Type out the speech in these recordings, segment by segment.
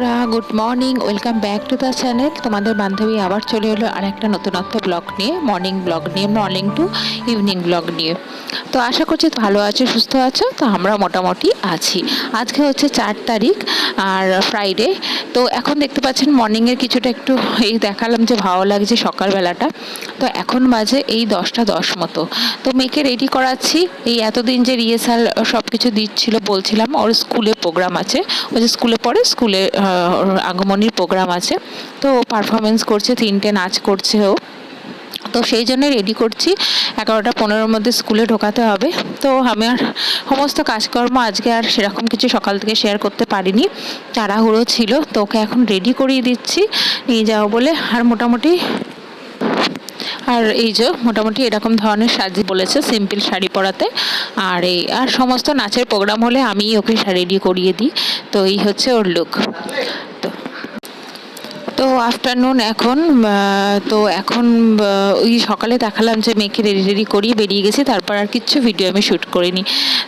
বন্ধুরা good morning welcome back to the channel তোমাদের বান্ধবী আবার চলে এলো আর একটা নতুনত্ব ব্লগ নিয়ে মর্নিং ব্লগ নিয়ে মর্নিং টু ইভিনিং ব্লগ নিয়ে। তো আশা করছি ভালো আছো, সুস্থ আছো, তো আমরা মোটামুটি আছি। আজকে হচ্ছে চার তারিখ, আর ফ্রাইডে তো এখন দেখতে পাচ্ছেন মর্নিংয়ের কিছুটা একটু এই দেখালাম যে ভালো লাগছে সকালবেলাটা। তো এখন বাজে এই দশটা দশ মতো। তো মেয়েকে রেডি করাচ্ছি। এই এতদিন যে রিহার্সাল সব কিছু দিচ্ছিল, বলছিলাম, ওর স্কুলে প্রোগ্রাম আছে। ও যে স্কুলে পড়ে, স্কুলে আগমনীর প্রোগ্রাম আছে। তো পারফরমেন্স করছে, তিনটে নাচ করছে ও। তো সেই জন্য রেডি করছি। এগারোটা পনেরোর মধ্যে স্কুলে ঢোকাতে হবে। তো আমি আর সমস্ত কাজকর্ম আজকে আর সেরকম কিছু সকাল থেকে শেয়ার করতে পারিনি। তাড়াহুড়ো ছিল, তো ওকে এখন রেডি করিয়ে দিচ্ছি। নিয়ে যাও বলে আর মোটামুটি আর এই যে মোটামুটি এরকম ধরনের সাজি বলেছে সিম্পল শাড়ি পরাতে। আর এই, আর সমস্ত নাচের প্রোগ্রাম হলে আমি ওকে শাড়ি রেডি করিয়ে দিই। তো এই হচ্ছে ওর লুক তো আফটারনুন এখন তো এখন ওই সকালে দেখালাম যে মেয়েকে রেডি রেডি করিয়ে বেরিয়ে গেছি, তারপর আর কিচ্ছু ভিডিও আমি শ্যুট করিনি।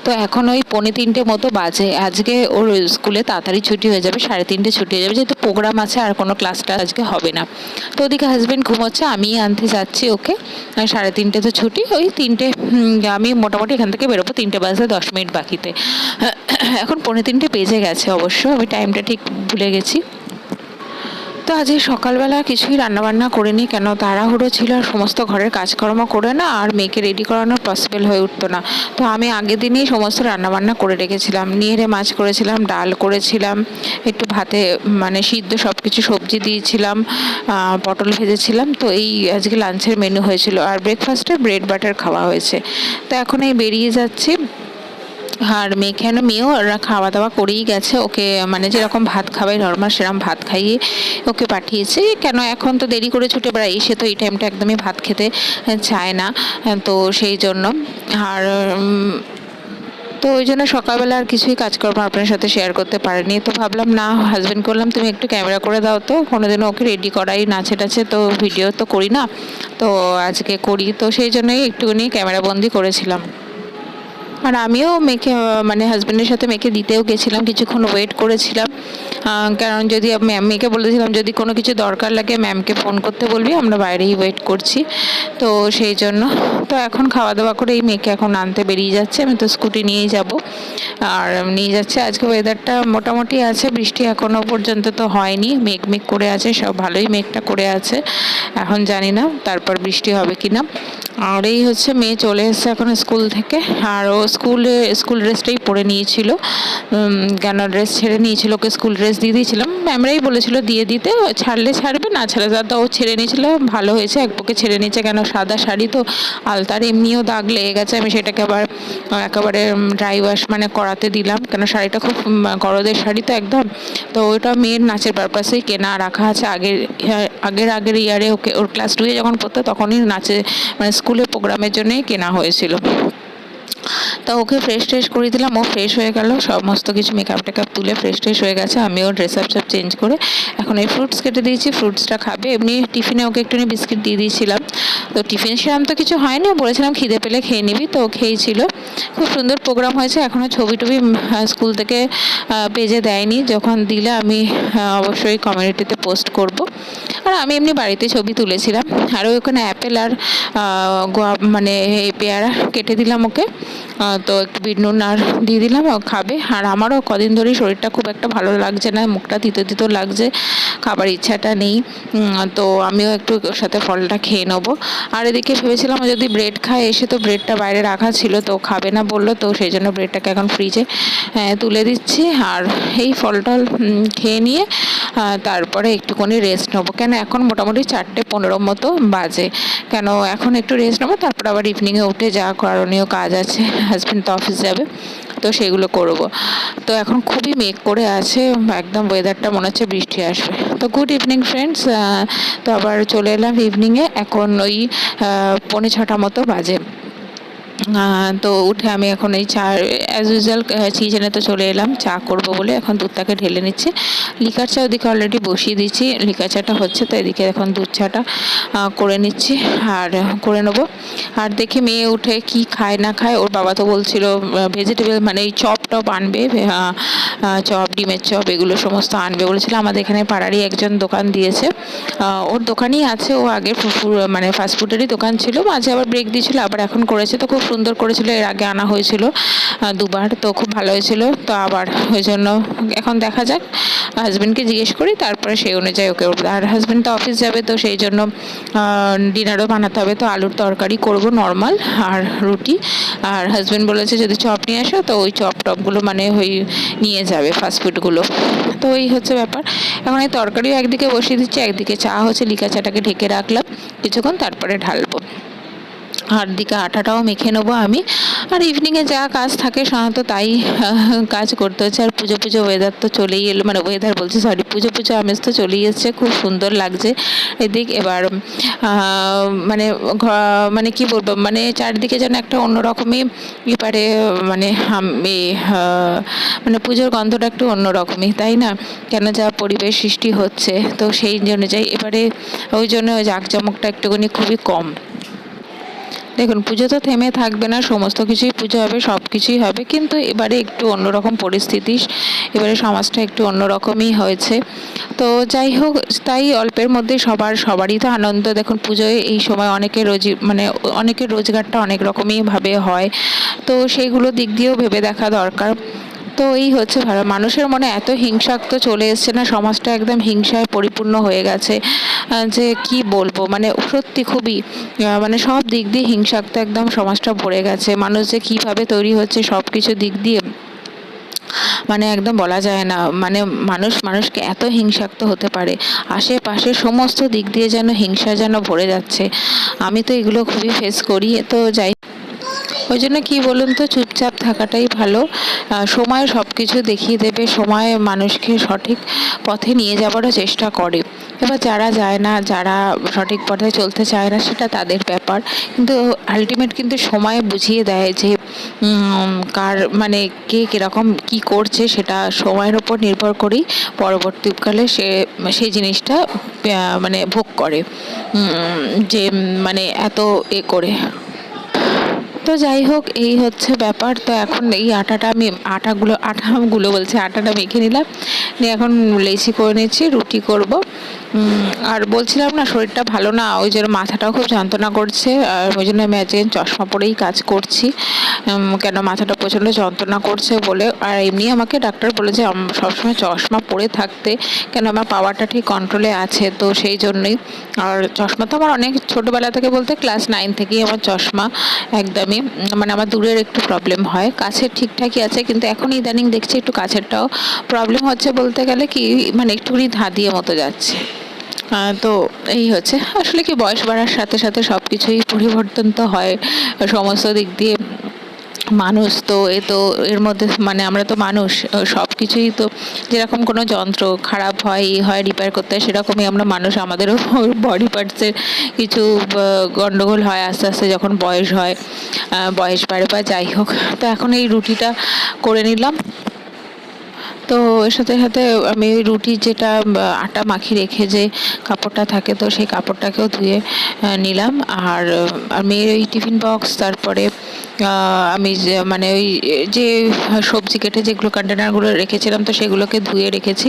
তো এখন ওই পৌনে তিনটে মতো বাজে। আজকে ওর স্কুলে তাড়াতাড়ি ছুটি হয়ে যাবে, সাড়ে তিনটে ছুটি হয়ে যাবে, যেহেতু প্রোগ্রাম আছে আর কোনো ক্লাসটা আজকে হবে না। তো ওদিকে হাজব্যান্ড ঘুমোচ্ছে আমি আনতে যাচ্ছি ওকে। সাড়ে তিনটে তো ছুটি, ওই তিনটে আমি মোটামুটি এখান থেকে বেরোবো, তিনটে বাজতে দশ মিনিট বাকিতে। এখন পৌনে তিনটে বেজে গেছে অবশ্য, আমি টাইমটা ঠিক ভুলে গেছি। তো আজকে সকালবেলা কিছুই রান্নাবান্না করিনি, কেন তাড়াহুড়ো ছিল আর সমস্ত ঘরের কাজকর্ম করে না আর মেয়েকে রেডি করানো পসিবল হয়ে উঠতো না। তো আমি আগের দিনেই সমস্ত রান্নাবান্না করে রেখেছিলাম। নিয়ে মাছ করেছিলাম, ডাল করেছিলাম, একটু ভাতে মানে সিদ্ধ সব কিছু সবজি দিয়েছিলাম পটল ভেজেছিলাম। তো এই আজকে লাঞ্চের মেনু হয়েছিল। আর ব্রেকফাস্টে ব্রেড বাটার খাওয়া হয়েছে। তো এখন এই বেরিয়ে যাচ্ছি। আর মেয়েকে যেন মেয়েও ওরা খাওয়া দাওয়া করেই গেছে। ওকে মানে যেরকম ভাত খাওয়াই, নর্মাল সেরকম ভাত খাইয়ে ওকে পাঠিয়েছে। কেন এখন তো দেরি করে ছুটে বেড়াই সে তো এই টাইমটা একদমই ভাত খেতে চায় না, তো সেই জন্য। আর তো ওই জন্য সকালবেলা আর কিছুই কাজকর্ম আপনার সাথে শেয়ার করতে পারেনি। তো ভাবলাম, না হাজব্যান্ড করলাম, তুমি একটু ক্যামেরা করে দাও তো। কোনোদিনও ওকে রেডি করাই নাচে টাচে তো ভিডিও তো করি না। তো আজকে করি। তো সেই জন্যই একটুখানি ক্যামেরা বন্দি করেছিলাম। আর আমিও মেখে মানে হাজব্যান্ডের সাথে মেখে দিতেও গেছিলাম কিছুক্ষণ ওয়েট করেছিলাম। কারণ যদি ম্যাম মেয়েকে বলেছিলাম, যদি কোনো কিছু দরকার লাগে ম্যামকে ফোন করতে বলবি, আমরা বাইরেই ওয়েট করছি। তো সেই জন্য, তো এখন খাওয়া দাওয়া করে এই মেয়েকে এখন আনতে বেরিয়ে যাচ্ছে। আমি তো স্কুটি নিয়েই যাব। আর নিয়ে যাচ্ছে, আজকে ওয়েদারটা মোটামুটি আছে, বৃষ্টি এখনও পর্যন্ত তো হয়নি। মেঘ মেঘ করে আছে, সব ভালোই মেঘটা করে আছে। এখন জানি না, তারপর বৃষ্টি হবে কি না আর এই হচ্ছে মেয়ে চলে এসেছে এখন স্কুল থেকে। আর ও স্কুলে, স্কুল ড্রেসটাই পরে নিয়েছিল। কেন ড্রেস ছেড়ে নিয়েছিল ওকে স্কুল ড্রেস দিয়ে দিয়েছিলাম। ম্যামরাই বলেছিল দিয়ে দিতে, ছাড়লে ছাড়বে, না ছাড়লে দাদা ও ছেড়ে নিয়েছিল, ভালো হয়েছে, এক পক্ষে ছেড়ে নিয়েছে কেন? সাদা শাড়ি তো আলতার, এমনিও দাগ লেগে গেছে, আমি সেটাকে আবার একেবারে ড্রাই ওয়াশ মানে করাতে দিলাম। কেন শাড়িটা খুব গরদের শাড়ি তো একদম। তো ওটা মেয়ের নাচের পারপাসেই কেনা রাখা আছে। আগের আগের আগের ইয়ারে ওকে, ওর ক্লাস টুয়ে যখন পড়তো, তখনই নাচে মানে স্কুলে প্রোগ্রামের জন্যই কেনা হয়েছিল। তা ওকে ফ্রেশ ট্রেশ করে দিলাম। ও ফ্রেশ হয়ে গেল। সমস্ত কিছু মেকআপ টেকআপ তুলে ফ্রেশ ট্রেশ হয়ে গেছে। আমিও ড্রেস আপ সব চেঞ্জ করে এখন এই ফ্রুটস কেটে দিয়েছি। ফ্রুটসটা খাবে। এমনি টিফিনে ওকে একটুখানি বিস্কিট দিয়ে দিয়েছিলাম। তো টিফিন সেরকম তো কিছু হয়নি। বলেছিলাম খিদে পেলে খেয়ে নিবি। তো খেয়েছিল। খুব সুন্দর প্রোগ্রাম হয়েছে। এখনও ছবি টবি স্কুল থেকে পেজে দেয়নি। যখন দিলে আমি অবশ্যই কমিউনিটিতে পোস্ট করব। আর আমি এমনি বাড়িতে ছবি তুলেছিলাম। আর ওখানে অ্যাপেল আর মানে পেয়ারা কেটে দিলাম ওকে। তো একটু বিট নুন আর দিয়ে দিলাম খাবে। আর আমারও কদিন ধরেই শরীরটা খুব একটা ভালো লাগছে না মুখটা তিতো তিতো লাগছে খাবার ইচ্ছাটা নেই। তো আমিও একটু ওর সাথে ফলটা খেয়ে নেব। আর এদিকে ভেবেছিলাম যদি ব্রেড খায় এসে তো ব্রেডটা বাইরে রাখা ছিল তো খাবে না বলল তো সেই জন্য ব্রেডটাকে এখন ফ্রিজে তুলে দিচ্ছি। আর এই ফল টল উম, খেয়ে নিয়ে তারপরে একটুখানি রেস্ট নেব। কেন এখন মোটামুটি চারটে পনেরো মতো বাজে। কেন এখন একটু রেস্ট নেব তারপর আবার ইভিনিংয়ে উঠে যা করণীয় কাজ আছে। হাজব্যান্ড তো অফিস যাবে, তো সেগুলো করব। তো এখন খুবই মেঘ করে আছে, একদম ওয়েদারটা মনে হচ্ছে বৃষ্টি আসবে। তো গুড ইভিনিং ফ্রেন্ডস তো আবার চলে এলাম ইভিনিংয়ে এখন ওই পৌনে ছটা মতো বাজে। তো উঠে আমি এখন এই চা অ্যাজ ইউজুয়াল কিচেনে তো চলে এলাম, চা করব বলে এখন দুধটাকে ঢেলে নিচ্ছে। লিকার চা ওদিকে অলরেডি বসিয়ে দিচ্ছি লিকার চাটা হচ্ছে তো এদিকে এখন দুধ চাটা করে নিচ্ছি আর করে নেব। আর দেখি মেয়ে উঠে কি খায় না খায়, ওর বাবা তো বলছিল ভেজিটেবল মানে এই চপ টপ আনবে চপ, ডিমের চপ এগুলো সমস্ত আনবে বলেছিল। আমাদের এখানে পাড়ারই একজন দোকান দিয়েছে ওর দোকানই আছে, ও আগে মানে ফাস্টফুডেরই দোকান ছিল, মাঝে আবার ব্রেক দিয়েছিল, আবার এখন করেছে, তো খুব সুন্দর করেছিল, এর আগে আনা হয়েছিল দুবার, তো খুব ভালো হয়েছিল। তো আবার ওই জন্য এখন দেখা যাক হাজব্যান্ডকে জিজ্ঞেস করি, তারপরে সেই অনুযায়ী ওকে। আর হাজব্যান্ড তো অফিস যাবে, তো সেই জন্য ডিনারও বানাতে হবে, তো আলুর তরকারি করব নর্মাল আর রুটি। আর হাজব্যান্ড বলেছে, যদি চপ নিয়ে আসো, তো ওই চপ টপগুলো মানে ওই নিয়ে যাবে ফাস্টফুডগুলো তো এই হচ্ছে ব্যাপার। এখন এই তরকারিও একদিকে বসিয়ে দিচ্ছি, একদিকে চা হচ্ছে লিকা চাটাকে ঢেকে রাখলাম, কিছুক্ষণ তারপরে ঢালবো। আর দিকে আটাটাও মেখে নেব আমি। আর ইভিনিংয়ে যা কাজ থাকে সাধারণত তাই কাজ করতে হচ্ছে। আর পুজো পুজো ওয়েদার তো চলেই এলো মানে ওয়েদার বলছি সরি পুজো পুজো আমেজ তো চলেই এসছে, খুব সুন্দর লাগছে। এদিক এবার মানে মানে কি বলব মানে চারদিকে যেন একটা অন্যরকমই এবারে মানে মানে পুজোর গন্ধটা একটু অন্যরকমই, তাই না? কেন যা পরিবেশ সৃষ্টি হচ্ছে, তো সেই অনুযায়ী এবারে ওই জন্য ওই জাঁকজমকটা একটুখানি খুবই কম। দেখুন, পুজো তো থেমে থাকবে না, সমস্ত কিছুই পুজো হবে, সব কিছুই হবে, কিন্তু এবারে একটু অন্যরকম পরিস্থিতি, এবারে সমাজটা একটু অন্যরকমই হয়েছে। তো যাই হোক, তাই অল্পের মধ্যে সবার, সবারই তো আনন্দ। দেখুন, পুজোয় এই সময় অনেকের রোজি মানে অনেকের রোজগারটা অনেক রকমই ভাবে হয়। তো সেইগুলো দিক দিয়েও ভেবে দেখা দরকার। তো এই হচ্ছে মানুষের মনে এত হিংসাক্ত চলে এসছে না, সমাজটা একদম হিংসায় পরিপূর্ণ হয়ে গেছে। যে কি বলব? মানে সত্যি খুবই মানে সব দিক দিয়ে হিংসাক্ত একদম সমাজটা ভরে গেছে। মানুষ যে কীভাবে তৈরি হচ্ছে সব কিছু দিক দিয়ে মানে একদম বলা যায় না। মানে মানুষ, মানুষকে এত হিংসাক্ত হতে পারে। আশেপাশে সমস্ত দিক দিয়ে যেন হিংসা যেন ভরে যাচ্ছে। আমি তো এগুলো খুবই ফেস করি। তো যাই ওই জন্য কি বলুন তো, চুপচাপ থাকাটাই ভালো। সময় সব কিছু দেখিয়ে দেবে, সময় মানুষকে সঠিক পথে নিয়ে যাবারও চেষ্টা করে। এবার যারা যায় না, যারা সঠিক পথে চলতে চায় না, সেটা তাদের ব্যাপার। কিন্তু আলটিমেট কিন্তু সময় বুঝিয়ে দেয় যে কার মানে কে কীরকম কি করছে, সেটা সময়ের ওপর নির্ভর করেই পরবর্তীকালে সে সেই জিনিসটা মানে ভোগ করে। যে মানে এত এ করে। তো যাই হোক, এই হচ্ছে ব্যাপার। তো এখন এই আটাটা আমি, আটাগুলো আটাগুলো বলছে, আটাটা মেখে নিলাম। নিয়ে এখন লেচি করে নিচ্ছি, রুটি করব। আর বলছিলাম না, শরীরটা ভালো না, ওই জন্য মাথাটাও খুব যন্ত্রণা করছে, আর ওই জন্য আমি আজকে চশমা পরেই কাজ করছি। কেন মাথাটা প্রচণ্ড যন্ত্রণা করছে বলে, আর এমনি আমাকে ডাক্তার বলেছে সবসময় চশমা পরে থাকতে, কেন আমার পাওয়ারটা ঠিক কন্ট্রোলে আছে, তো সেই জন্যই। আর চশমা তো আমার অনেক ছোটোবেলা থেকে বলতে ক্লাস নাইন থেকেই আমার চশমা একদমই মানে আমার দূরের একটু প্রবলেম হয়। কাছের ঠিকঠাকই আছে, কিন্তু এখন ইদানিং দেখছি একটু কাছেরটাও প্রবলেম হচ্ছে বলতে গেলে কি মানে একটুখানি ধাঁধিয়ে মতো যাচ্ছে। তো এই হচ্ছে। আসলে কি বয়স বাড়ার সাথে সাথে সব কিছুই পরিবর্তন তো হয়। সমস্ত দিক দিয়ে মানুষ তো এ তো এর মধ্যে মানে আমরা তো মানুষ সব কিছুই তো যেরকম কোনো যন্ত্র খারাপ হয়, ই হয় রিপেয়ার করতে হয়, সেরকমই আমরা মানুষ। আমাদেরও বডি পার্টসের কিছু গণ্ডগোল হয় আস্তে আস্তে যখন বয়স হয়। বয়স বাড়ে বা যাই হোক। তো এখন এই রুটিটা করে নিলাম। তো এর সাথে সাথে আমি রুটির যেটা আটা মাখি রেখে যে কাপড়টা থাকে, তো সেই কাপড়টাকেও ধুয়ে নিলাম। আর মেয়ের ওই টিফিন বক্স, তারপরে আমি মানে ওই যে সবজি কেটে যেগুলো কন্টেনারগুলো রেখেছিলাম, তো সেগুলোকে ধুয়ে রেখেছি।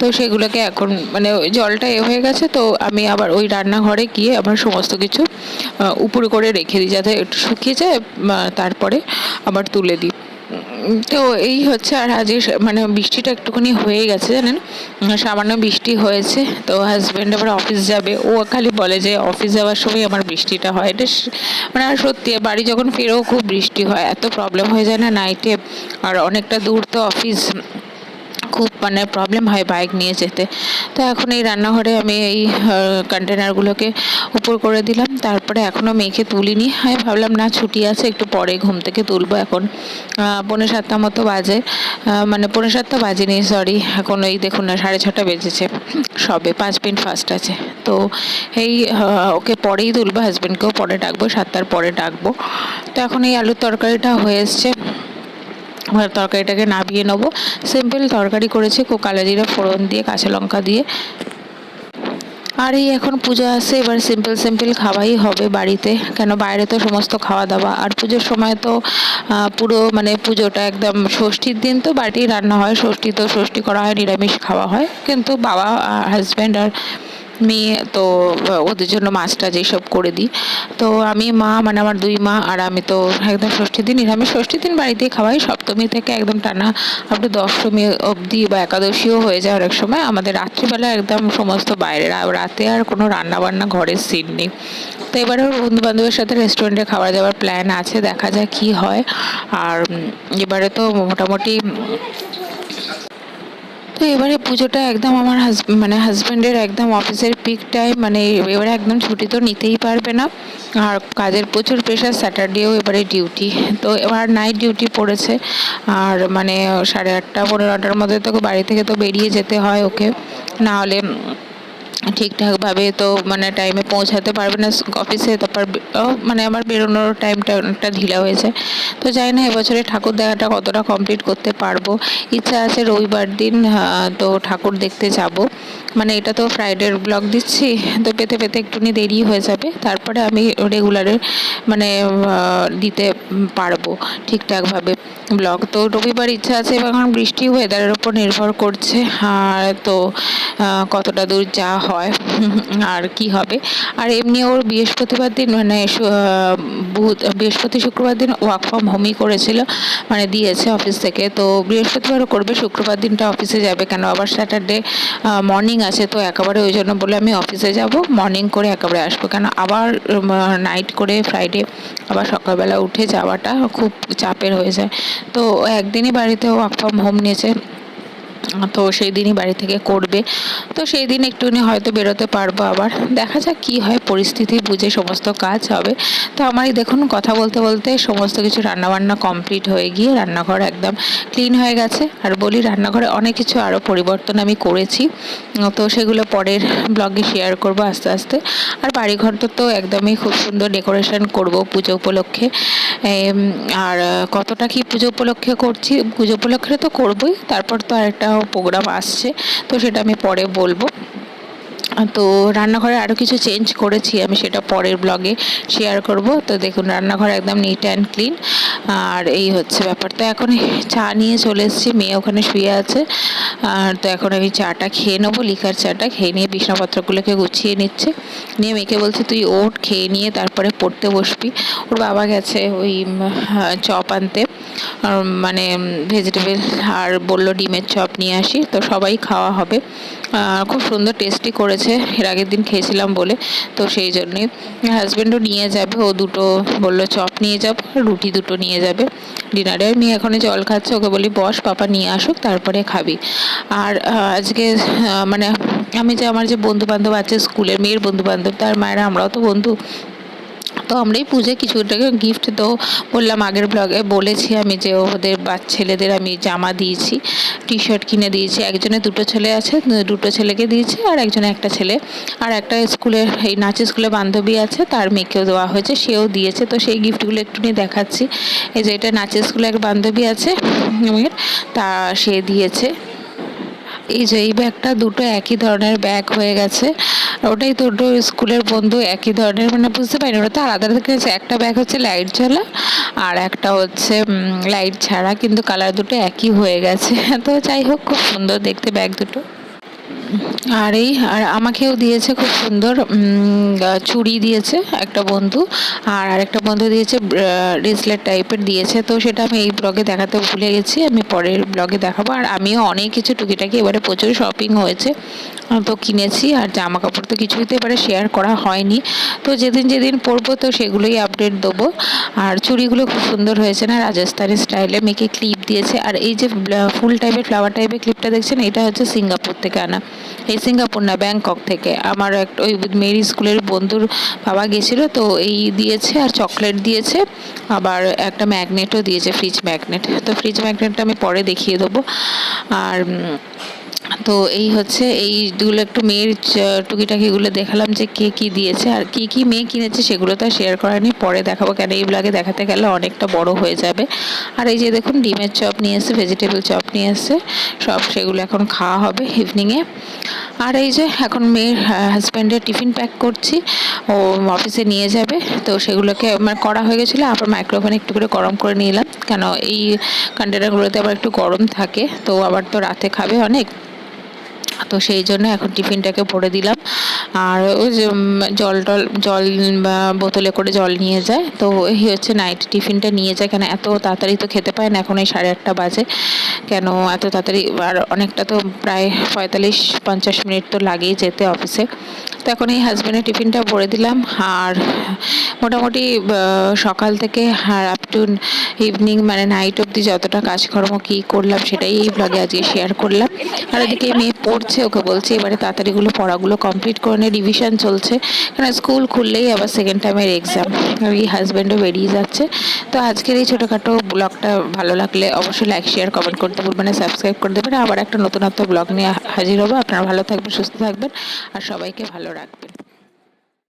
তো সেগুলোকে এখন মানে জলটা এ হয়ে গেছে, তো আমি আবার ওই রান্নাঘরে গিয়ে আবার সমস্ত কিছু উপরে করে রেখে দিই, যাতে একটু শুকিয়ে যায় তারপরে আবার তুলে দিই। তো এই হচ্ছে আর আজ মানে বৃষ্টিটা একটুখানি হয়ে গেছে জানেন। সামান্য বৃষ্টি হয়েছে, তো হাজব্যান্ড আবার অফিস যাবে। ও খালি বলে যে অফিস যাওয়ার সময় আমার বৃষ্টিটা হয়। এটা মানে আর সত্যি, বাড়ি যখন ফেরেও খুব বৃষ্টি হয়, এত প্রবলেম হয়ে যায় না নাইটে আর অনেকটা দূর তো অফিস খুব মানে প্রবলেম হয় বাইক নিয়ে যেতে। তো এখন এই রান্নাঘরে আমি এই কন্টেনারগুলোকে উপর করে দিলাম। তারপরে এখনও মেয়েকে তুলিনি। আমি ভাবলাম না ছুটি আছে একটু পরে ঘুম থেকে তুলবো এখন। আহ, পৌনে সাতটা মতো বাজে। মানে পৌনে সাতটা বাজেনি সরি এখন এই দেখুন না সাড়ে ছটা বেজেছে। সবে পাঁচ মিনিট ফার্স্ট আছে। তো এই ওকে পরেই তুলবো হাজব্যান্ডকেও পরে ডাকবো সাতটার পরে ডাকবো। তো এখন এই আলুর তরকারিটা হয়ে এসছে। তরকারিটাকে নাবিয়ে নেব। সিম্পল তরকারি করেছি কো কালো জিরা, ফোড়ন দিয়ে, কাঁচা লঙ্কা দিয়ে। আর এই এখন পুজো আসছে, এবার সিম্পল সিম্পল খাওয়াই হবে বাড়িতে। কেন বাইরে তো সমস্ত খাওয়া দাওয়া। আর পুজোর সময় তো পুরো মানে পুজোটা একদম ষষ্ঠীর দিন তো বাড়িতেই রান্না হয়। ষষ্ঠী তো ষষ্ঠী করা হয়, নিরামিষ খাওয়া হয়। কিন্তু বাবা হাজব্যান্ড আর মেয়ে, তো ওদের জন্য মাছটা যেসব করে দিই। তো আমি মা মানে আমার দুই মা, আর আমি তো একদম ষষ্ঠীর দিন। নিরামিষ ষষ্ঠীর দিন বাড়িতেই খাওয়াই। সপ্তমী থেকে একদম টানা আপনি দশমী অবধি বা একাদশীও হয়ে যায় অনেক সময়। আমাদের রাত্রিবেলা একদম সমস্ত বাইরে রাতে আর কোনো রান্নাবান্না ঘরের সিন নেই। তো এবারে বন্ধু বান্ধবের সাথে রেস্টুরেন্টে খাওয়া যাওয়ার প্ল্যান আছে। দেখা যাক কি হয়। আর এবারে তো মোটামুটি তো এবারে পুজোটা একদম আমার হাজব্যান্ড মানে হাজব্যান্ডের একদম অফিসের পিক টাইম মানে এবারে একদম ছুটি তো নিতেই পারবে না। আর কাজের প্রচুর প্রেশার স্যাটারডেও এবারে ডিউটি তো এবার নাইট ডিউটি পড়েছে। আর মানে সাড়ে আটটা, পনেরো আটটার মধ্যে তোকে বাড়ি থেকে তো বেরিয়ে যেতে হয় ওকে। না হলে ঠিকঠাকভাবে তো মানে টাইমে পৌঁছাতে পারবে না অফিসে তারপর মানে আমার বেরোনোর টাইমটা অনেকটা ঢিলা হয়েছে। তো জানি না, এবছরে ঠাকুর দেখাটা কতটা কমপ্লিট করতে পারব? ইচ্ছা আছে রবিবার দিন তো ঠাকুর দেখতে যাব। মানে এটা তো ফ্রাইডের ব্লগ দিচ্ছি, তো পেতে পেতে একটুখানি দেরি হয়ে যাবে। তারপরে আমি রেগুলারে মানে দিতে পারব ঠিকঠাকভাবে ব্লগ তো রবিবার ইচ্ছা আছে এখন বৃষ্টি ওয়েদারের উপর নির্ভর করছে, আর তো কতটা দূর যা হয়। আর কি হবে? আর এমনি ওর বৃহস্পতিবার দিন মানে বৃহস্পতি শুক্রবার দিন ওয়ার্ক ফ্রম হোমই করেছিল মানে দিয়েছে অফিস থেকে। তো বৃহস্পতিবারও করবে, শুক্রবার দিনটা অফিসে যাবে কেন? আবার স্যাটারডে মর্নিং আছে, তো একেবারে ওই জন্য বলে আমি অফিসে যাব মর্নিং করে একেবারে আসব। কেন? আবার নাইট করে ফ্রাইডে আবার সকালবেলা উঠে যাওয়াটা খুব চাপের হয়ে যায়। তো একদিনই বাড়িতে ওয়ার্ক ফ্রম হোম নিয়েছে। তো সেই দিনই বাড়ি থেকে করবে। তো সেই দিন একটুখানি হয়তো বেরোতে পারব আবার। দেখা যাক কি হয়, পরিস্থিতি বুঝে সমস্ত কাজ হবে। তো আমারই দেখুন, কথা বলতে বলতে সমস্ত কিছু রান্নাবান্না কমপ্লিট হয়ে গিয়ে রান্নাঘর একদম ক্লিন হয়ে গেছে। আর বলি, রান্নাঘরে অনেক কিছু আরও পরিবর্তন আমি করেছি। তো সেগুলো পরের ব্লগে শেয়ার করব আস্তে আস্তে। আর বাড়িঘরটা তো একদমই খুব সুন্দর ডেকোরেশন করব পুজো উপলক্ষে। আর কতটা কি পুজো উপলক্ষে করছি? পুজো উপলক্ষে তো করবই। তারপর তো আরেকটা প্রোগ্রাম আসছে তো সেটা আমি পরে বলব। তো রান্নাঘরে আরও কিছু চেঞ্জ করেছি, আমি সেটা পরের ব্লগে শেয়ার করব। তো দেখুন, রান্নাঘর একদম নিট অ্যান্ড ক্লিন আর এই হচ্ছে ব্যাপার। তো এখন চা নিয়ে চলে এসেছি, মেয়ে ওখানে শুয়ে আছে। আর তো এখন আমি চাটা খেয়ে নেব, লিকার চাটা খেয়ে নিয়ে বিছানাপত্রগুলোকে গুছিয়ে নিচ্ছে। নিয়ে মেয়েকে বলছে, তুই ওট খেয়ে নিয়ে তারপরে পড়তে বসবি। ওর বাবা গেছে ওই চপ আনতে। মানে ভেজিটেবল আর বলল ডিমের চপ নিয়ে আসি। তো সবাই খাওয়া হবে। খুব সুন্দর টেস্টি করেছে। এর আগের দিন খেয়েছিলাম বলে। তো সেই জন্যে হাজব্যান্ডও নিয়ে যাবে। ও দুটো বলল, চপ নিয়ে যাব রুটি দুটো নিয়ে যাবে। ডিনারে আর মেয়ে এখনই জল খাচ্ছে। ওকে বলি, বস, পাপা নিয়ে আসুক, তারপরে খাবি। আর আজকে মানে আমি যে, আমার যে বন্ধু বান্ধব আছে, স্কুলের মেয়ের বন্ধু বান্ধব তার মায়েরা আমরাও তো বন্ধু। তো আমরাই পুজোয় কিছু টাকা গিফট তো বললাম আগের ব্লগে বলেছি আমি যে ওদের বাচ্চা ছেলেদের আমি জামা দিয়েছি টি শার্ট কিনে দিয়েছি। একজনের দুটো ছেলে আছে, দুটো ছেলেকে দিয়েছি আর একজনে একটা ছেলে। আর একটা স্কুলের এই নাচের স্কুলে বান্ধবী আছে, তার মেয়েকেও দেওয়া হয়েছে, সেও দিয়েছে। তো সেই গিফটগুলো একটু নিয়ে দেখাচ্ছি। এই যে এটা নাচের স্কুলে এক বান্ধবী আছে, মেয়ের, তা সে দিয়েছে। এই যে, এই ব্যাগটা দুটো একই ধরনের ব্যাগ হয়ে গেছে। ওটাই দুটো স্কুলের বন্ধু একই ধরনের মানে বুঝতে পারিনি, ওটা তো আলাদা কিনেছে একটা ব্যাগ হচ্ছে লাইট জ্বালা, আর একটা হচ্ছে লাইট ছাড়া, কিন্তু কালার দুটো একই হয়ে গেছে। তো যাই হোক, খুব সুন্দর দেখতে ব্যাগ দুটো। আর এই আর আমাকেও দিয়েছে খুব সুন্দর চুড়ি দিয়েছে একটা বন্ধু, আর আরেকটা বন্ধু দিয়েছে ব্রেসলেট টাইপের দিয়েছে, তো সেটা আমি এই ব্লগে দেখাতে ভুলে গেছি, আমি পরের ব্লগে দেখাবো, আর আমিও অনেক কিছু টুকিটাকি এবারে প্রচুর শপিং হয়েছে তো কিনেছি, আর জামা কাপড় তো কিছুই তো এবারে শেয়ার করা হয়নি, তো যেদিন যেদিন পরবো তো সেগুলোই আপডেট দেবো, আর চুড়িগুলো খুব সুন্দর হয়েছে না, রাজস্থানি স্টাইলে মেয়েকে ক্লিপ দিয়েছে, আর এই যে ফুল টাইপের ফ্লাওয়ার টাইপের ক্লিপটা দেখছেন, এটা হচ্ছে সিঙ্গাপুর থেকে আনা এই সিঙ্গাপুর না, ব্যাংকক থেকে। আমার একটা ওই মেরি স্কুলের বন্ধুর বাবা গেছিল, তো এই দিয়েছে আর চকলেট দিয়েছে। আবার একটা ম্যাগনেটও দিয়েছে, ফ্রিজ ম্যাগনেট। তো ফ্রিজ ম্যাগনেটটা আমি পরে দেখিয়ে দেবো। আর তো এই হচ্ছে এইগুলো একটু মেয়ের টুকিটাকিগুলো দেখালাম যে কে কি দিয়েছে আর কি কি মেয়ে কিনেছে সেগুলো তো শেয়ার করানি পরে দেখাবো কেন এই ব্লগে দেখাতে গেলে অনেকটা বড় হয়ে যাবে। আর এই যে দেখুন, ডিমের চপ নিয়ে এসে ভেজিটেবল চপ নিয়ে এসে সব সেগুলো এখন খাওয়া হবে ইভিনিংয়ে আর এই যে এখন মেয়ের হাজব্যান্ডের টিফিন প্যাক করছি, ও অফিসে নিয়ে যাবে, তো সেগুলোকে আমার করা হয়ে গেছিল, আবার মাইক্রোওভেনে একটু করে গরম করে নিলাম। কেন এই কন্টেনারগুলোতে আবার একটু গরম থাকে, তো আবার তো রাতে খাবে অনেক। তো সেই জন্য এখন টিফিনটাকে ভরে দিলাম। আর ওই জল টল, জল বোতলে করে জল নিয়ে যায়। তো এই হচ্ছে নাইট টিফিনটা নিয়ে যায়। কেন এত তাড়াতাড়ি তো খেতে পায় না, এখন এই সাড়ে আটটা বাজে। কেন এত তাড়াতাড়ি? আর অনেকটা তো প্রায় পঁয়তাল্লিশ পঞ্চাশ মিনিট তো লাগেই যেতে অফিসে তো এখন এই হাজব্যান্ডের টিফিনটা ভরে দিলাম। আর মোটামুটি সকাল থেকে আর টু ইভিনিং মানে নাইট অবধি যতটা কাজকর্ম কী করলাম সেটাই এই ব্লগে আজকে শেয়ার করলাম। আর এদিকে মেয়ে পড়ছে, ওকে বলছে এবারে তাড়াতাড়িগুলো পড়াগুলো কমপ্লিট করে নে রিভিশন চলছে। কারণ স্কুল খুললেই আবার সেকেন্ড টাইমের এক্সাম আর এই হাজব্যান্ডও বেরিয়ে যাচ্ছে। তো আজকের এই ছোটোখাটো ব্লগটা ভালো লাগলে অবশ্যই লাইক শেয়ার কমেন্ট করতে ভুলবেন সাবস্ক্রাইব করে দেবেন। আবার একটা নতুনত্ব ব্লগ নিয়ে হাজির হব। আপনারা ভালো থাকবেন, সুস্থ থাকবেন, আর সবাইকে ভালো রাখবেন।